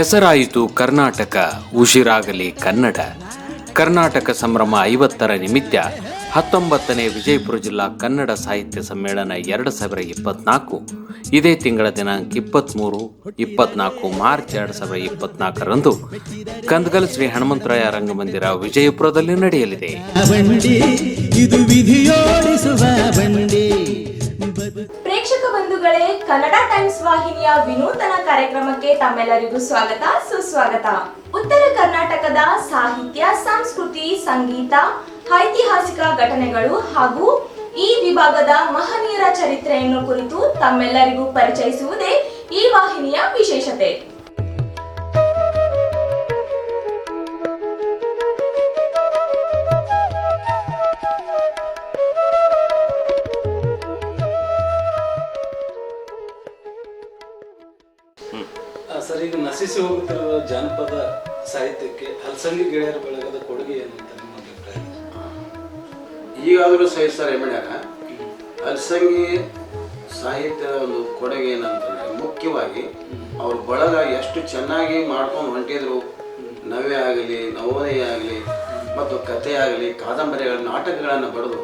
ಹೆಸರಾಯಿತು ಕರ್ನಾಟಕ, ಉಸಿರಾಗಲಿ ಕನ್ನಡ. ಕರ್ನಾಟಕ ಸಂಭ್ರಮ ಐವತ್ತರ ನಿಮಿತ್ತ ಹತ್ತೊಂಬತ್ತನೇ ವಿಜಯಪುರ ಜಿಲ್ಲಾ ಕನ್ನಡ ಸಾಹಿತ್ಯ ಸಮ್ಮೇಳನ ಎರಡು ಸಾವಿರ ಇಪ್ಪತ್ನಾಲ್ಕು. ಇದೇ ತಿಂಗಳ ದಿನಾಂಕ ಇಪ್ಪತ್ತ್ಮೂರು ಇಪ್ಪತ್ನಾಲ್ಕು ಮಾರ್ಚ್ ಎರಡು ಸಾವಿರ ಇಪ್ಪತ್ನಾಲ್ಕರಂದು ಕಂದಗಲ್ ಶ್ರೀ ಹನುಮಂತರಾಯ ರಂಗಮಂದಿರ ವಿಜಯಪುರದಲ್ಲಿ ನಡೆಯಲಿದೆ. ಇದು ಪ್ರೇಕ್ಷಕ ಬಂಧುಗಳೇ, ಕನ್ನಡ ಟೈಮ್ಸ್ ವಾಹಿನಿಯ ವಿನೂತನ ಕಾರ್ಯಕ್ರಮಕ್ಕೆ ತಮ್ಮೆಲ್ಲರಿಗೂ ಸ್ವಾಗತ, ಸುಸ್ವಾಗತ. ಉತ್ತರ ಕರ್ನಾಟಕದ ಸಾಹಿತ್ಯ, ಸಂಸ್ಕೃತಿ, ಸಂಗೀತ, ಐತಿಹಾಸಿಕ ಘಟನೆಗಳು ಹಾಗೂ ಈ ವಿಭಾಗದ ಮಹನೀಯರ ಚರಿತ್ರೆಯನ್ನು ಕುರಿತು ತಮ್ಮೆಲ್ಲರಿಗೂ ಪರಿಚಯಿಸುವುದೇ ಈ ವಾಹಿನಿಯ ವಿಶೇಷತೆ. ಸರ್, ಈಗ ನಶಿಸಿ ಹೋಗುತ್ತಿರುವ ಜಾನಪದ ಸಾಹಿತ್ಯಕ್ಕೆ ಹಲಸಂಗಿ ಗೆಳೆಯರ ಬಳಗದ ಕೊಡುಗೆ ಏನು ಅಂತ ನಿಮ್ಮ ಅಭಿಪ್ರಾಯ? ಈಗಾಗಲೂ ಸಹಿತ ಸರ್ ಎಮ್ಮಣ್ಯಾಗ ಅಲ್ಸಂಗಿ ಸಾಹಿತ್ಯದ ಒಂದು ಕೊಡುಗೆ ಏನಂತಂದ್ರೆ ಮುಖ್ಯವಾಗಿ ಅವ್ರ ಬಳಗ ಎಷ್ಟು ಚೆನ್ನಾಗಿ ಮಾಡ್ಕೊಂಡು ಹೊಂಟಿದ್ರು, ನವ್ಯ ಆಗಲಿ, ನವೋದಯ ಆಗಲಿ, ಮತ್ತು ಕಥೆ ಆಗಲಿ, ಕಾದಂಬರಿಗಳ ನಾಟಕಗಳನ್ನು ಬರೆದು,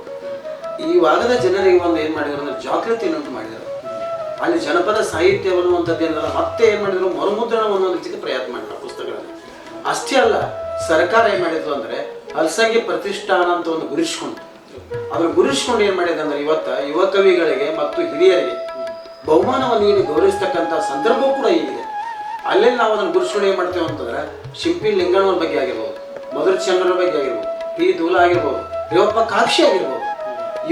ಈ ಭಾಗದ ಜನರಿಗೆ ಒಂದು ಏನು ಮಾಡಿದ್ರು ಅಂದ್ರೆ ಜಾಗೃತಿಯನ್ನು ಮಾಡಿದರು. ಅಲ್ಲಿ ಜನಪದ ಸಾಹಿತ್ಯ ಅನ್ನುವಂಥದ್ದು ಏನಲ್ಲ ಮತ್ತೆ ಏನು ಮಾಡಿದ್ರು ಮರುಮುದ್ರಣ ಒಂದೊಂದು ರೀತಿಗೆ ಪ್ರಯತ್ನ ಮಾಡಿದ್ರು ಪುಸ್ತಕಗಳಲ್ಲಿ. ಅಷ್ಟೇ ಅಲ್ಲ, ಸರ್ಕಾರ ಏನು ಮಾಡಿದ್ರು ಅಂದ್ರೆ ಅಲ್ಸಂಗಿ ಪ್ರತಿಷ್ಠಾನ ಅಂತ ಒಂದು ಗುರಿಸ್ಕೊಂಡು ಅದನ್ನು ಗುರಿಸ್ಕೊಂಡು ಏನು ಮಾಡಿದೆ ಅಂದ್ರೆ ಇವತ್ತ ಯುವ ಕವಿಗಳಿಗೆ ಮತ್ತು ಹಿರಿಯರಿಗೆ ಬಹುಮಾನವನ್ನು ನೀಡಿ ಗೌರವಿಸ್ತಕ್ಕಂಥ ಸಂದರ್ಭವೂ ಕೂಡ ಈಗಿದೆ ಅಲ್ಲೆಲ್ಲಿ ನಾವು ಅದನ್ನು ಗುರುಸ್ಕೊಂಡು ಏನು ಮಾಡ್ತೇವೆ ಅಂತಂದ್ರೆ ಶಿಂಪಿ ಲಿಂಗಣ್ಣವ್ರ ಬಗ್ಗೆ ಆಗಿರ್ಬೋದು ಮಧುರ ಚಂದ್ರರ ಬಗ್ಗೆ ಆಗಿರ್ಬೋದು ಪಿ ದೂಲ ಆಗಿರ್ಬೋದು, ರೇವಪ್ಪ ಕಾಕ್ಷಿ ಆಗಿರ್ಬೋದು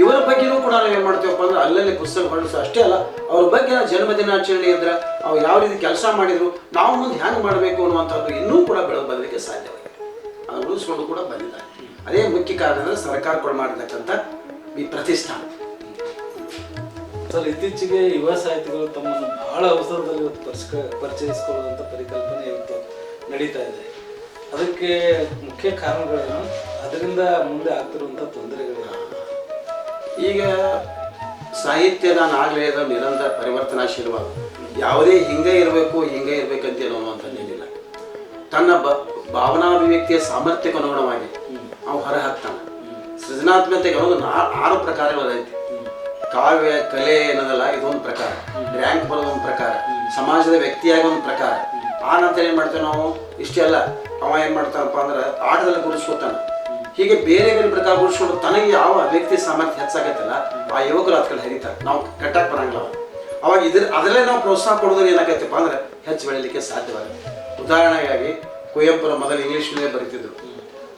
ಇವರ ಬಗ್ಗೆನೂ ಕೂಡ ನಾವು ಏನು ಮಾಡ್ತೀವಪ್ಪ ಅಂದ್ರೆ ಅಲ್ಲಲ್ಲಿ ಪುಸ್ತಕ ಹೊರಡಿಸೋ ಅಷ್ಟೇ ಅಲ್ಲ, ಅವ್ರ ಬಗ್ಗೆ ನಾವು ಜನ್ಮ ದಿನಾಚರಣೆ ಇದ್ರೆ ಅವ್ರು ಯಾವ ರೀತಿ ಕೆಲಸ ಮಾಡಿದ್ರು, ನಾವು ಮುಂದೆ ಹ್ಯಾಂಗ್ ಮಾಡಬೇಕು ಅನ್ನುವಂಥದ್ದು ಇನ್ನೂ ಕೂಡ ಬೆಳೆದು ಬರಲಿಕ್ಕೆ ಸಾಧ್ಯವಾಗಿದೆ. ಅದನ್ನು ಉಳಿಸ್ಕೊಂಡು ಕೂಡ ಬಂದಿದ್ದಾರೆ. ಅದೇ ಮುಖ್ಯ ಕಾರಣ ಅಂದ್ರೆ ಸರ್ಕಾರ ಕೂಡ ಮಾಡಿರ್ತಕ್ಕಂಥ ಈ ಪ್ರತಿಷ್ಠಾನ. ಸರ್, ಇತ್ತೀಚೆಗೆ ಯುವ ಸಾಹಿತಿಗಳು ತಮ್ಮನ್ನು ಬಹಳ ಅವಸರದಲ್ಲಿ ಇವತ್ತು ಪರಿಸ್ಕ ಪರಿಚಯಿಸಿಕೊಳ್ಳುವಂಥ ಪರಿಕಲ್ಪನೆ ಇವತ್ತು ನಡೀತಾ ಇದೆ. ಅದಕ್ಕೆ ಮುಖ್ಯ ಕಾರಣಗಳೇನು? ಅದರಿಂದ ಮುಂದೆ ಆಗ್ತಿರುವಂಥ ತೊಂದರೆಗಳೇನು? ಈಗ ಸಾಹಿತ್ಯದ ಆಗಲೇ ನಿರಂತರ ಪರಿವರ್ತನಾಶೀಲವಾದ ಯಾವುದೇ ಹಿಂಗೆ ಇರಬೇಕು, ಹಿಂಗೆ ಇರಬೇಕಂತ ಅನ್ನುವಂಥದ್ದು ಏನಿಲ್ಲ. ತನ್ನ ಬ, ಭಾವನಾಭಿವ್ಯಕ್ತಿಯ ಸಾಮರ್ಥ್ಯಕ್ಕೆ ಅನುಗುಣವಾಗಿ ಅವು ಹೊರಹಾಕ್ತಾನೆ ಸೃಜನಾತ್ಮಕತೆಗೆ ಒಂದು ನಾ- ಆರು ಪ್ರಕಾರಗಳೈತಿ ಕಾವ್ಯ, ಕಲೆ ಏನದಲ್ಲ ಇದೊಂದು ಪ್ರಕಾರ. ರ್ಯಾಂಕ್ ಒಂದು ಪ್ರಕಾರ. ಸಮಾಜದ ವ್ಯಕ್ತಿಯಾಗಿ ಒಂದು ಪ್ರಕಾರ. ಆ ನಂತರ ಏನು ಮಾಡ್ತೇವೆ ನಾವು? ಇಷ್ಟೇ ಅಲ್ಲ, ಅವ ಏನು ಮಾಡ್ತಾನಪ್ಪ ಅಂದ್ರೆ ಆಟದಲ್ಲಿ ಗುರುಸ್ಕೊತಾನೆ ಹೀಗೆ ಬೇರೆ ಬೇರೆ ಪ್ರತಾಪುರುಷರು ತನಗೆ ಯಾವ ವ್ಯಕ್ತಿ ಸಾಮರ್ಥ್ಯ ಹೆಚ್ಚಾಗತ್ತಲ್ಲ ಆ ಯುವಕರು ಅದ್ಕಲ್ಲಿ ಹರಿತಾರೆ. ನಾವು ಕಟ್ಟಕ್ಕೆ ಬರಂಗಿಲ್ಲ ಅವಾಗ. ಇದ್ರ, ಅದರಲ್ಲೇ ನಾವು ಪ್ರೋತ್ಸಾಹ ಕೊಡೋದ್ರೆ ಏನಾಗತ್ತಪ್ಪ ಅಂದ್ರೆ ಹೆಚ್ಚು ಬೆಳೀಲಿಕ್ಕೆ ಸಾಧ್ಯವಾಗುತ್ತೆ ಉದಾಹರಣೆಗಾಗಿ ಕುವೆಂಪುರ ಮೊದಲು ಇಂಗ್ಲೀಷ್ನಲ್ಲೇ ಬರೀತಿದ್ರು.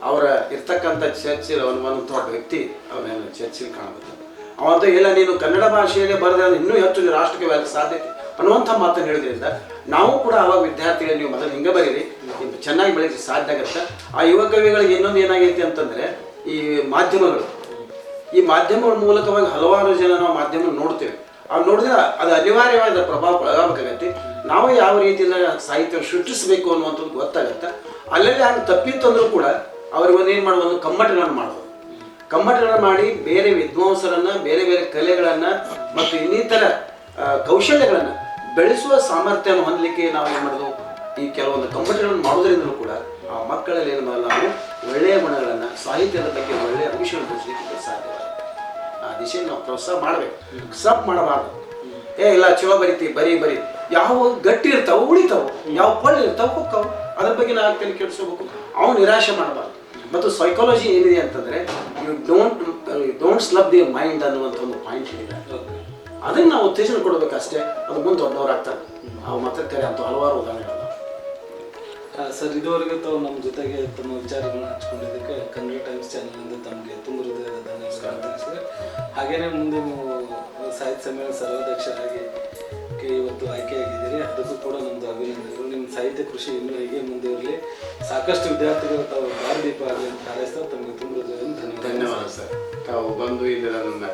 ಅವರ ಇರ್ತಕ್ಕಂಥ ಚರ್ಚಿಲ್ ಅನ್ನುವಂಥ ದೊಡ್ಡ ವ್ಯಕ್ತಿ, ಅವನ ಚರ್ಚಿಲ್ ಕಾಣುತ್ತೆ ಅವಂತ ಇಲ್ಲ, ನೀನು ಕನ್ನಡ ಭಾಷೆಯಲ್ಲೇ ಬರೆದ್ರೆ ಇನ್ನೂ ಹೆಚ್ಚು ರಾಷ್ಟ್ರಕ್ಕೆ ಸಾಧ್ಯತೆ ಅನ್ನುವಂಥ ಮಾತನ್ನು ಹೇಳಿದ್ರಿಂದ ನಾವು ಕೂಡ ಅವಾಗ ವಿದ್ಯಾರ್ಥಿಗಳು, ನೀವು ಮೊದಲು ಹಿಂಗೆ ಬರೀರಿ ಚೆನ್ನಾಗಿ ಬೆಳೀಲಿಕ್ಕೆ ಸಾಧ್ಯ ಆಗುತ್ತೆ. ಆ ಯುವ ಕವಿಗಳಿಗೆ ಇನ್ನೊಂದು ಏನಾಗೈತೆ ಅಂತಂದ್ರೆ ಈ ಮಾಧ್ಯಮಗಳು. ಈ ಮಾಧ್ಯಮಗಳ ಮೂಲಕವಾಗಿ ಹಲವಾರು ಜನ ನಾವು ಮಾಧ್ಯಮ ನೋಡ್ತೇವೆ. ಅವ್ರು ನೋಡಿದ್ರೆ ಅದು ಅನಿವಾರ್ಯವಾದ ಪ್ರಭಾವ ಒಳಗಾಗಬೇಕಾಗತ್ತೆ ನಾವು ಯಾವ ರೀತಿಯಿಂದ ಸಾಹಿತ್ಯ ಸೃಷ್ಟಿಸಬೇಕು ಅನ್ನುವಂಥದ್ದು ಗೊತ್ತಾಗತ್ತೆ. ಅಲ್ಲಲ್ಲಿ ಹಂಗೆ ಅಂದರೂ ಕೂಡ ಅವ್ರಿಗೆ ಒಂದು ಏನು ಮಾಡೋದು ಒಂದು ಕಮ್ಮಟಗಳನ್ನು ಮಾಡೋದು ಕಮ್ಮಟಗಳನ್ನು ಮಾಡಿ ಬೇರೆ ವಿದ್ವಾಂಸರನ್ನು, ಬೇರೆ ಬೇರೆ ಕಲೆಗಳನ್ನು ಮತ್ತು ಇನ್ನಿತರ ಕೌಶಲ್ಯಗಳನ್ನ ಬೆಳೆಸುವ ಸಾಮರ್ಥ್ಯವನ್ನು ಹೊಂದಲಿಕ್ಕೆ ನಾವು ಏನು ಮಾಡೋದು ಈ ಕೆಲವೊಂದು ಕಮ್ಮಟಗಳನ್ನು ಮಾಡೋದ್ರಿಂದಲೂ ಕೂಡ ಆ ಮಕ್ಕಳಲ್ಲಿ ಏನು ಮಾಡಲ್ಲ ನಾವು ಒಳ್ಳೆಯ ಗುಣಗಳನ್ನು ಸಾಹಿತ್ಯದ ಬಗ್ಗೆ ಒಳ್ಳೆಯ ಅಂಶಗಳನ್ನು ತಿಳಿಸಲಿಕ್ಕೆ ಸಾಧ್ಯವಾಗುತ್ತೆ ಆ ದಿಶೆಯಲ್ಲಿ ನಾವು ಪ್ರೋತ್ಸಾಹ ಮಾಡಬೇಕು. ಸಪ್ ಮಾಡಬಾರ್ದು. ಏ ಇಲ್ಲ ಚಲೋ ಬರೀತಿ ಬರೀ ಬರಿ. ಯಾವ ಗಟ್ಟಿ ಇರ್ತಾವ ಉಳಿತಾವ ಯಾವ ಪಳ್ಳಿ ಇರ್ತಾವ ಹೋಗ್ತಾವ ಅದ್ರ ಬಗ್ಗೆ ನಾವು ತಲೆ ಕೆಡಿಸ್ಕೋಬೇಕು ಅವ್ನು ನಿರಾಶೆ ಮಾಡಬಾರ್ದು. ಮತ್ತು ಸೈಕಾಲಜಿ ಏನಿದೆ ಅಂತಂದ್ರೆ you don't don't slub the mind ಅನ್ನುವಂಥ ಒಂದು ಪಾಯಿಂಟ್ ಇದೆ. ಅದನ್ನ ನಾವು ಉತ್ತೇಜನ ಕೊಡಬೇಕಷ್ಟೇ ಅದು ಮುಂದೆ ದೊಡ್ಡವರಾಗ್ತಾರೆ. ಅವು ಮಾತ್ರ ಕರೆ ಅಂತ ಹಲವಾರು ಉದಾಹರಣೆಗಳು. ಆ, ಸರ್, ಇದುವರೆಗೆ ತಾವು ನಮ್ಮ ಜೊತೆಗೆ ತಮ್ಮ ವಿಚಾರಗಳನ್ನ ಹಂಚ್ಕೊಂಡಿದ್ದಕ್ಕೆ ಕನ್ನಡ ಟೈಮ್ಸ್ ಚಾನಲಿಂದ ತಮಗೆ ತುಂಬ ಹೃದಯದ ಧನ್ಯವಾದ ತಿಳಿಸಿದೆ ಹಾಗೇನೇ ಮುಂದೆ ನೀವು ಸಾಹಿತ್ಯ ಸಮ್ಮೇಳನ ಸರ್ವಾಧ್ಯಕ್ಷರಾಗಿ ಇವತ್ತು ಆಯ್ಕೆಯಾಗಿದ್ದೀರಿ. ಅದಕ್ಕೂ ಕೂಡ ನಮ್ಮದು ಅಭಿನಂದನೆಗಳು. ನಿಮ್ಮ ಸಾಹಿತ್ಯ ಕೃಷಿ ಇನ್ನೂ ಹೀಗೆ ಮುಂದೆ ಇರಲಿ. ಸಾಕಷ್ಟು ವಿದ್ಯಾರ್ಥಿಗಳು ತಾವು ಭಾರದೀಪ ಆಗಲಿ ಅಂತ ತಮಗೆ ತುಂಬ ಹೃದಯದ ಧನ್ಯವಾದ ಧನ್ಯವಾದ ಸರ್. ತಾವು ಬಂದು ಇಲ್ಲಿ ನನ್ನ